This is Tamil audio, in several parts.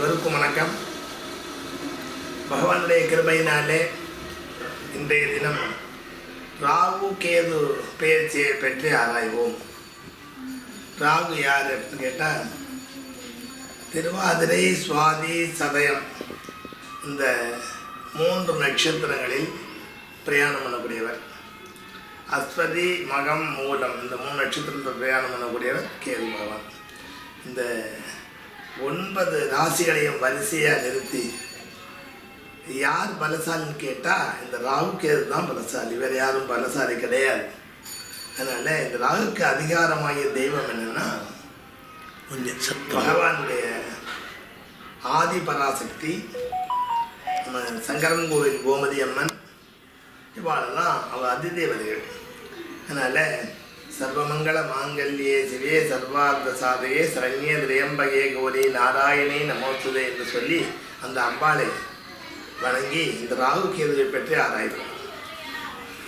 அனைவருக்கும் வணக்கம். பகவானுடைய கிருபையினாலே இன்றைய தினம் ராகு கேது பெயர்ச்சியை பற்றி ஆராய்வோம். ராகு யார் அப்படின்னு கேட்டால் திருவாதிரை சுவாதி சதயம் இந்த மூன்று நட்சத்திரங்களில் பிரயாணம் பண்ணக்கூடியவர். அஸ்வதி மகம் மூலம் இந்த மூணு நட்சத்திரத்தில் பிரயாணம் பண்ணக்கூடியவர் கேது பகவான். இந்த ஒன்பது ராசிகளையும் வரிசையாக நிறுத்தி. யார் பலசாலின்னு கேட்டால் இந்த ராகு கேது தான் பலசாலி. வேறு யாரும் பலசாலி கிடையாது. அதனால் இந்த ராகுக்கு அதிகாரமாகிய தெய்வம் என்னென்னா கொஞ்சம் பகவானுடைய ஆதி பராசக்தி நம்ம சங்கரன் கோவில் கோமதி அம்மன் இவாளெல்லாம் அவள் அதிதேவதைகள் அதனால் சர்வமங்கள மாங்கல்யே சிவே சர்வார்த்த சாதையே சரண்யே திரியம்பகே கௌரி நாராயணே நமோத்துதே என்று சொல்லி அந்த அம்பாளை வணங்கி இந்த ராகு கேதுவை பற்றி ஆராய்கிறோம்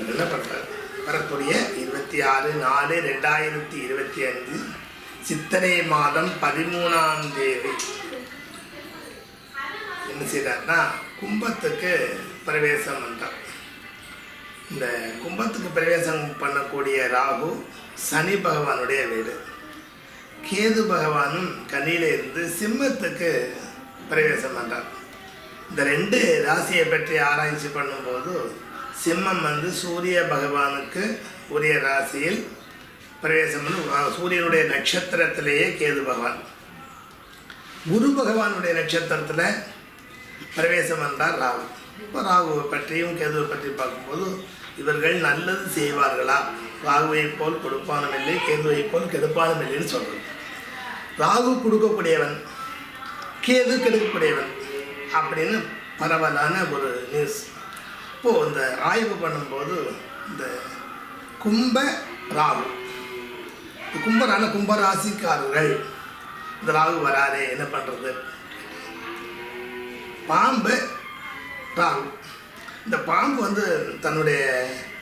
என்ன பண்ணுறாரு வரக்கூடிய இருபத்தி ஆறு நாலு ரெண்டாயிரத்தி இருபத்தி அஞ்சு சித்திரை மாதம் பதிமூணாம் தேதி. என்ன செய்தார்னா கும்பத்துக்கு பிரவேசம் வந்தார் இந்த கும்பத்துக்கு பிரவேசம் பண்ணக்கூடிய ராகு சனி பகவானுடைய வீடு. கேது பகவானும் கனியில இருந்து சிம்மத்துக்கு பிரவேசம் பண்ணார் இந்த ரெண்டு ராசியை பற்றி ஆராய்ச்சி பண்ணும்போது சிம்மம் வந்து சூரிய பகவானுக்கு உரிய ராசியில் பிரவேசம் பண்ணி சூரியனுடைய நட்சத்திரத்திலேயே கேது பகவான். குரு பகவானுடைய நட்சத்திரத்தில் பிரவேசம் வந்தார் ராகு. இப்போ ராகுவை பற்றியும் கேதுவை பற்றி பார்க்கும்போது இவர்கள் நல்லது செய்வார்களா? ராகுவை போல் கொடுப்பானும் இல்லை கேதுவை போல் கெடுப்பானும் இல்லைன்னு சொல்கிறது ராகு கொடுக்கக்கூடியவன் கேது கெடுக்கக்கூடியவன் அப்படின்னு பரவலான ஒரு நியூஸ் இப்போது இந்த ஆய்வு பண்ணும்போது இந்த கும்ப ராகு. கும்பரான கும்பராசிக்காரர்கள் இந்த ராகு வராரு என்ன பண்ணுறது பாம்பு பாம்பு. இந்த பாம்பு வந்து தன்னுடைய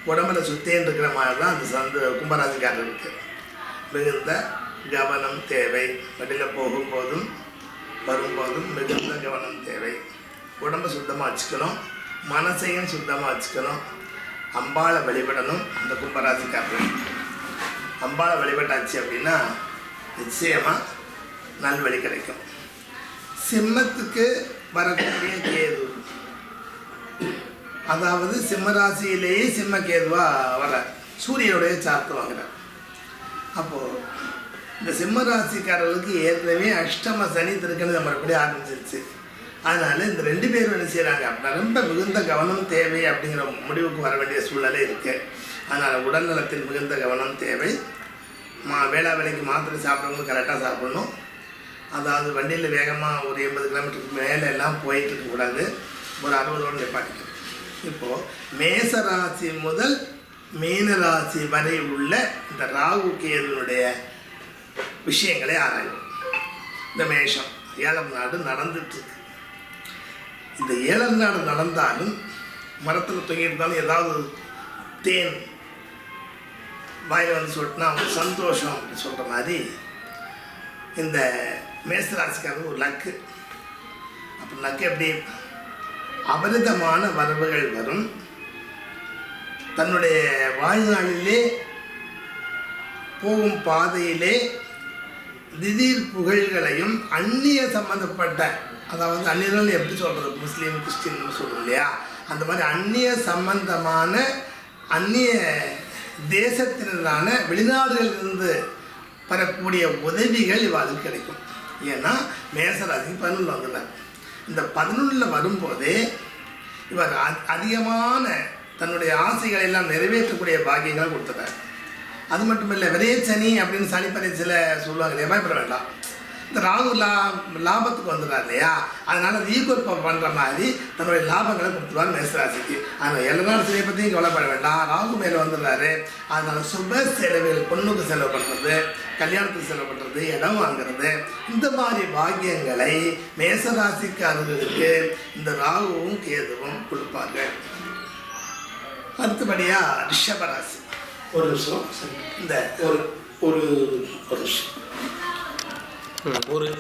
உடம்புல சுத்தேன் இருக்கிற மாதிரி தான் அந்த சந்த கும்பராசிக்காரருக்கு. மிகுந்த கவனம் தேவை. வெளியில் போகும்போதும் வரும்போதும் மிகுந்த கவனம் தேவை. உடம்பை சுத்தமாக வச்சுக்கணும். மனசையும் சுத்தமாக வச்சுக்கணும். அம்பாளை வழிபடணும் அந்த கும்பராசிக்காரர்கள் அம்பாளை வழிபட்டாச்சு அப்படின்னா நிச்சயமாக நல்வழி கிடைக்கும். சிம்மத்துக்கு வரக்கூடிய கேது அதாவது சிம்மராசியிலேயே சிம்ம வர சூரியனுடைய சார்த்து வாங்குறார். அப்போது இந்த சிம்மராசிக்காரர்களுக்கு ஏற்கனவே அஷ்டம சனி திருக்கணிதம் மறுபடியும் ஆரம்பிச்சிருச்சு. அதனால் இந்த ரெண்டு பேரும் என்ன செய்கிறாங்க அப்படின்னா ரொம்ப மிகுந்த கவனம் தேவை அப்படிங்கிற முடிவுக்கு வர வேண்டிய சூழ்நிலை இருக்குது அதனால் உடல் நலத்தில் மிகுந்த கவனம் தேவை. மா வேளா வேலைக்கு மாத்திரை சாப்பிட்றவங்க கரெக்டாக சாப்பிடணும். அதாவது வண்டியில் வேகமாக ஒரு எண்பது கிலோமீட்டருக்கு மேலே எல்லாம் போயிட்டு இருக்கக்கூடாது. ஒரு அறுபதோடு நிப்பாட்டிக்கணும். இப்போது மேசராசி முதல் மீனராசி வரை உள்ள இந்த ராகு கேதுனுடைய விஷயங்களை ஆராயும் இந்த மேஷம் ஏழம் நாடு நடந்துட்டு இந்த ஏழம் நாடு நடந்தாலும் மரத்தில் தொங்கியிருந்தாலும் ஏதாவது ஒரு தேன் வாயில் வந்து சொல்லிட்டுனா அவங்க சந்தோஷம் அப்படின்னு சொல்கிற மாதிரி இந்த மேசராசிக்காரங்க ஒரு லக்கு. அப்போ லக்கு எப்படி? அபரிதமான வரவுகள் வரும். தன்னுடைய வாழ்நாளிலே போகும் பாதையிலே திடீர் புகழ்களையும் அந்நிய சம்மந்தப்பட்ட அதாவது அந்நியர்கள் எப்படி சொல்கிறது முஸ்லீம் கிறிஸ்டின் சொல்லணும் இல்லையா? அந்த மாதிரி அந்நிய சம்பந்தமான அந்நிய தேசத்தினரான வெளிநாடுகளிலிருந்து பெறக்கூடிய உதவிகள் இவாளுக்கு கிடைக்கும். ஏன்னா மேசராசி பதினொன்று வந்துடுறாங்க இந்த பதினொன்றில் வரும்போதே இவர் அ- அதிகமான தன்னுடைய ஆசைகளை எல்லாம் நிறைவேற்றக்கூடிய பாக்கியங்கள் கொடுத்துட்டார். அது மட்டும் இல்லை விரைய சனி அப்படின்னு சனி பரிசில் சொல்லுவாங்க இல்லையா பயப்பட வேண்டாம்? இந்த ராகு லா லாபத்துக்கு வந்துடுறார் இல்லையா? அதனால் அது ஈக்குவல் பண்ணுற மாதிரி தன்னுடைய லாபங்களை கொடுத்துருவார் மேசராசிக்கு. ஆனால் எல்லா சிலையை பற்றியும் கவலைப்பட வேண்டாம். ராகு மேலே வந்துடுறாரு. அதனால் சுப செலவுகள் பொண்ணுக்கு செலவு பண்ணுறது கல்யாணத்துக்கு செலவு பண்ணுறது இடம் வாங்குறது இந்த மாதிரி பாக்கியங்களை மேசராசிக்காரர்களுக்கு இந்த ராகுவும் கேதுவும் கொடுப்பார்கள் அடுத்தபடியாக ரிஷபராசி. ஒரு நிமிஷம் இந்த ஒரு ஒரு ஒரு நிமிஷம். ஒரு